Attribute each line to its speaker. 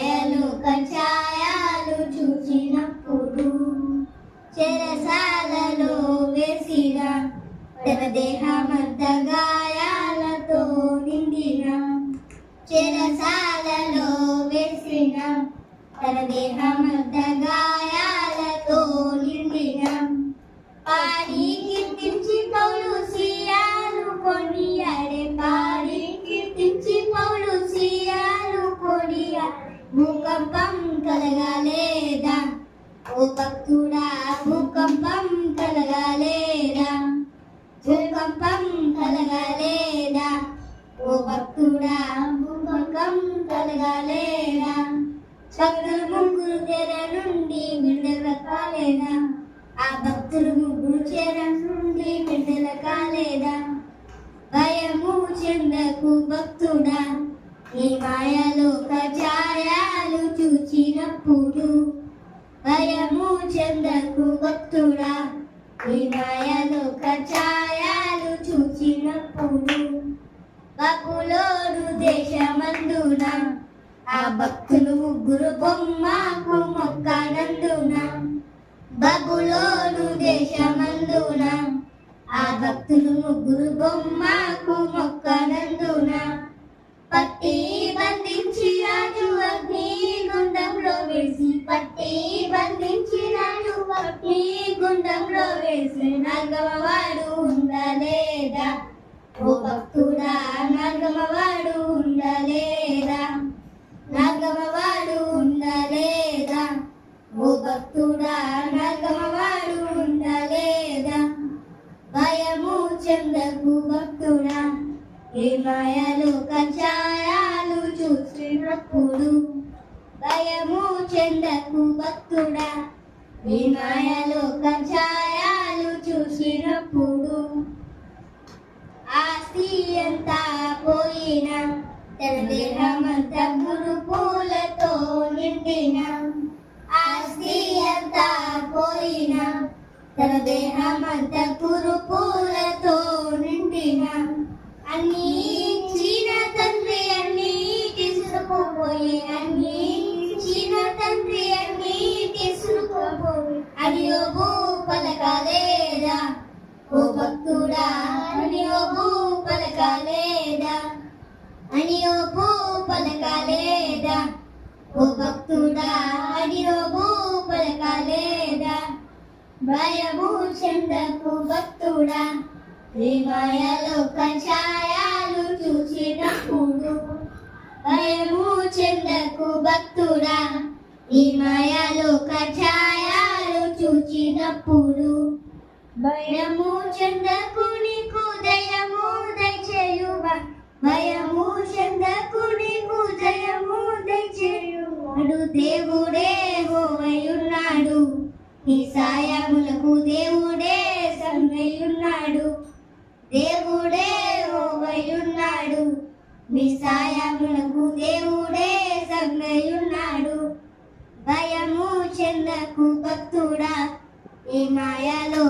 Speaker 1: ఛాయలు కషాయాలు చూసినప్పుడు చెరసాలలో వేసిన తన దేహమంత గాయాలతో నిండిన చెరసాలలో వేసిన తన దేహమంత కలగాలేదా? ఓ భక్తుడా భూకంపం కలగాలేదా? భూకంపం కలగాలేదా? ఓ భక్తుడా భూకంపం కలగాలేదా? భక్తులు ముగ్గురు తెర నుండి బిడ్డల కాలేదా? ఆ భక్తులు ముగ్గురు చెర నుండి బిడ్డల కాలేదా? భయము చెందకు భక్తుడా నీ మాయలో కజాయాలు చూచినప్పుడు భయము చెందకు భక్తుడా. నీ మాయలో చూచినప్పుడు బబులోడు దేశమందున ఆ భక్తులు ముగ్గురు బొమ్మకు మొక్కనందున బబులోను దేశమందున ఆ భక్తులు ముగ్గురు బొమ్మకు మొక్కనందున. అగ్ని గుండంలో వేసిన నాగమవాడు ఉండలేదా? ఓ భక్తుడా నాగమవాడు ఉండలేదా? నాగమవాడు ఉండలేదా? ఓ భక్తుడా నాగమవాడు ఉండలేదా? భయము చెందకు భక్తుడా ఏ మాయలు కషాయాలు చూసినప్పుడు భయము చెందకు భక్తుడా ఈ ఛాయాలు కషాయాలు చూసినప్పుడు ఆస్తి అంతా పోయిన తన దేహమంతా గురు పూలతో నిండిన ఆస్తి అంతా పోయిన తన దేహమంతా గురు పూలతో నిండిన అన్ని చీన తండ్రి అన్ని తీసుకుపోయి అన్ని చిన్న తండ్రి ఓ భక్తుడా అని ఓ భూ అని ఓ భూ పలకలేదా? ఓ భక్తుడా అని ఓ భూ పలకలేదా? భయము చెందకు భక్తుడా ఈ మాయలో కషాయాలు చూసినప్పుడు భయము చెందకు భక్తుడా ఈ మాయలో కషాయాలు చూచినప్పుడు భయము చందకుని కుదయము దయచేయువ. భయము చందకుని కుదయము దయచేయువాడు దేవుడే హోవయున్నాడు. నీ సాయములకు దేవుడే సమ్మయున్నాడు దేవుడే హోవయున్నాడు. మీ సాయములకు దేవుడే సమ్మయున్నాడు భయము చెందకు భక్తు ఈ మాయలో